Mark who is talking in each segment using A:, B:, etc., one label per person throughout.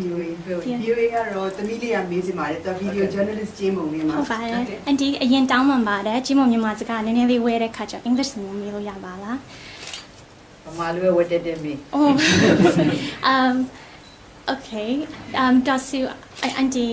A: သမီးလေးကမေးချင်ပါတယ်သူဗီဒီယို journalist ကျင်းပုံလေးမှာ
B: ဟုတ်ပါတယ်အန်တီအရင်တောင်းပန်ပါတယ်ကြီးမမြန်မာစကားနည်းနည်းလေးဝဲတဲ့ခါကျ English မျိုးမေးလို့ရပါလား
C: ဗမာလူပဲဝတ်တက်တယ်မေး
B: Oh um okay um Dasu I- auntie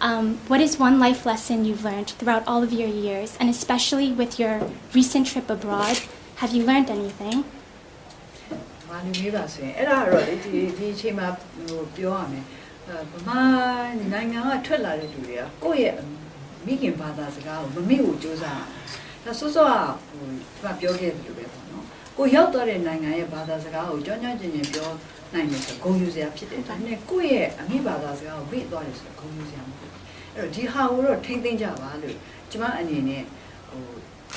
B: Um, what is one life lesson you've learned throughout all of your years, and especially with your recent trip abroad? Have you learned anything?
C: ဗမာလူမေးပါဆိုရင်အဲ့ဒါတော့လေဒီဒီအချိန်မှာဟိုပြောရမယ်အဲဗမာနိုင်ငံကထွက်လာတဲ့လူတွေကကိုယ့်ရဲ့မိခင်ဘာသာစကားကိုမမေ့ဘူးစူးစမ်းဒါစောစောကဟိုဒီမှာပြောခဲ့တယ်လို့ပဲပေါ့နော် ကိုရောက်သွားတဲ့နိုင်ငံရဲ့ဘာသာစကားကိုကြောင်းကြောင်းကျင်ကျင်ပြောနိုင်တယ်ဆိုဂုဏ်ယူစရာဖြစ်တယ်ဒါနဲ့ကိုယ့်ရဲ့အမိဘာသာစကားကိုမေ့သွားတယ်ဆိုတော့ဂုဏ်ယူစရာမဟုတ်ဘူးအဲ့တော့ဒီဟာကိုတော့ထိမ့်သိမ့်ကြပါလို့ကျွန်မအနေနဲ့ဟို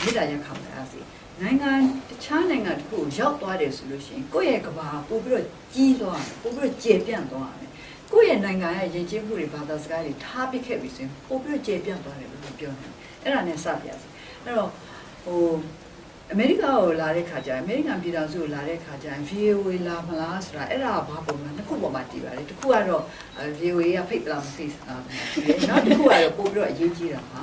C: မေတ္တာရက်ခံပါရစေနိုင်ငံတခြားနိုင်ငံတစ်ခုကိုရောက်သွားတယ်ဆိုလို့ရှိရင်ကိုယ့်ရဲ့ကဘာပို့ပြီးတော့ကြီးသွားတယ်ပို့ပြီးတော့ကျေပြန့်သွားတယ်ကိုယ့်ရဲ့နိုင်ငံရဲ့ယဉ်ကျေးမှုတွေဘာသာစကားတွေထားပစ်ခဲ့ပြီဆိုရင်ပို့ပြီးတော့ကျေပြန့်သွားတယ်လို့ပြောတယ်အဲ့ဒါနဲ့စပြရစီအဲ့တော့ဟို အမေရိကကိုလာတဲ့ခါကျရင်အမေရိကန်ပြည်ထောင်စုကိုလာတဲ့ခါကျရင် VOA လာမလားဆိုတာအဲ့ဒါကဘာပုံမှန်တစ်ခုပေါ်မှာတည်ပါတယ်တစ်ခုကတော့အဲ VOA ကဖိတ်သလားမဖိတ်ဘူးနောက်တစ်ခုကတော့ပို့ပြီးတော့အရေးကြီးတာဟာ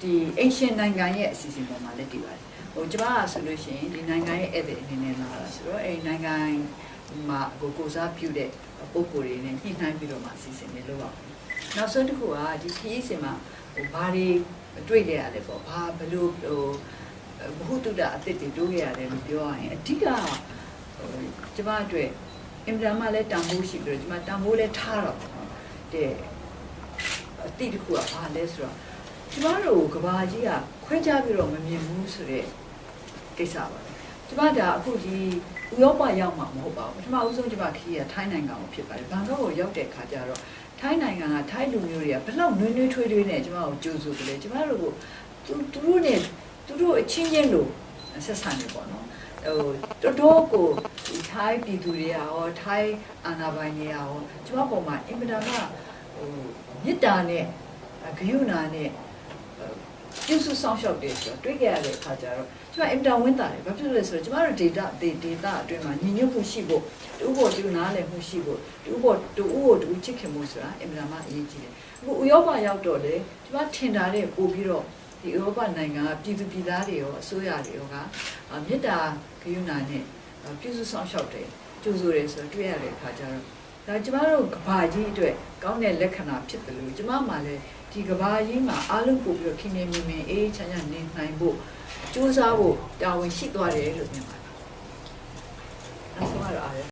C: ဒီ ancient နိုင်ငံရဲ့အစီအစဉ်ပေါ်မှာလည်းတည်ပါတယ်ဟိုကျမကဆိုလို့ရှိရင်ဒီနိုင်ငံရဲ့ဧည့်သည်အနေနဲ့လာတာဆိုတော့အဲ့ဒီနိုင်ငံမှာကိုကိုစားပြုတဲ့ပုံကိုယ်တွေနဲ့ညှိနှိုင်းပြီးတော့မှအစီအစဉ်တွေလုပ်အောင်နောက်ဆုံးတစ်ခုကဒီခရီးစဉ်မှာဟိုဘာတွေတွေ့ခဲ့ရလဲပေါ့ဘာဘယ်လိုဟို ဘ ഹു တုဒအစ်စ်တွေတိုးခဲ့ရတယ်လို့ပြောရရင်အဓိကဟိုကျမအတွက်အင်တာမလည်းတန်ဖိုးရှိပြီးတော့ကျမတန်ဖိုးလည်းထားတော့ပေါ့နော်တဲ့အတိတစ်ခုကဘာလဲဆိုတော့ကျမတို့ကဘာကြီးကခွဲခြားပြီးတော့မမြင်ဘူးဆိုတဲ့ကိစ္စပါပဲကျမဒါအခုဒီဥရောပရောက်မှာမဟုတ်ပါဘူးပထမဦးဆုံးကျမခီးရထိုင်းနိုင်ငံကိုဖြစ်ပါတယ်ဘန်ကောက်ကိုရောက်တဲ့ခါကျတော့ထိုင်းနိုင်ငံကထိုင်းလူမျိုးတွေကဘယ်လောက်နွေးနွေးထွေးထွေးနဲ့ကျမကိုကြိုးဆိုကြလဲကျမတို့ကိုသူသူတို့နဲ့ သူတို့အချင်းချင်းလို့ဆက်ဆံနေပေါ့နော်ဟိုတော်တော်ကိုဒီထိုင်းပြည်သူတွေကရောထိုင်းအာဏာပိုင်တွေကရောကျမပေါ်မှာအင်မတန်မှဟိုမေတ္တာနဲ့ဂရုဏာနဲ့ပြုစုဆောင်ရှောက်တယ်ဆိုတော့တွေ့ကြရတဲ့အခါကျတော့ကျမအင်မတန်ဝင်းတာတယ်ဘာဖြစ်လို့လဲဆိုတော့ကျမတို့ data ဒေ data အတွင်းမှာညီညွတ်မှုရှိဖို့တူဖို့တူနားလည်မှုရှိဖို့တူဖို့တူကိုတူချစ်ခင်မှုဆိုတာအင်မတန်မှအရေးကြီးတယ်အခုဥရောပရောက်တော့လေကျမထင်တာတဲ့ပို့ပြီးတော့ ဒီဥရောပနိုင်ငံကပြည်သူပြည်သားတွေရောအစိုးရတွေရောကမေတ္တာကရုဏာနဲ့ပြုစုဆောင်ရှောက်တယ်ကြိုးဆိုတယ်ဆိုတော့တွေ့ရတဲ့အခါကျတော့ဒါကျမတို့ကဘာကြီးအတွက်ကောင်းတဲ့လက္ခဏာဖြစ်တယ်လို့ကျမမှလည်းဒီကဘာကြီးမှာအားလုံးပို့ပြီးတော့ခင်းနေမြင်မြင်အေးချမ်းချမ်းနေနိုင်ဖို့ကြိုးစားဖို့တာဝန်ရှိသွားတယ်လို့မြင်ပါတယ်။အဲဆိုတော့အားရ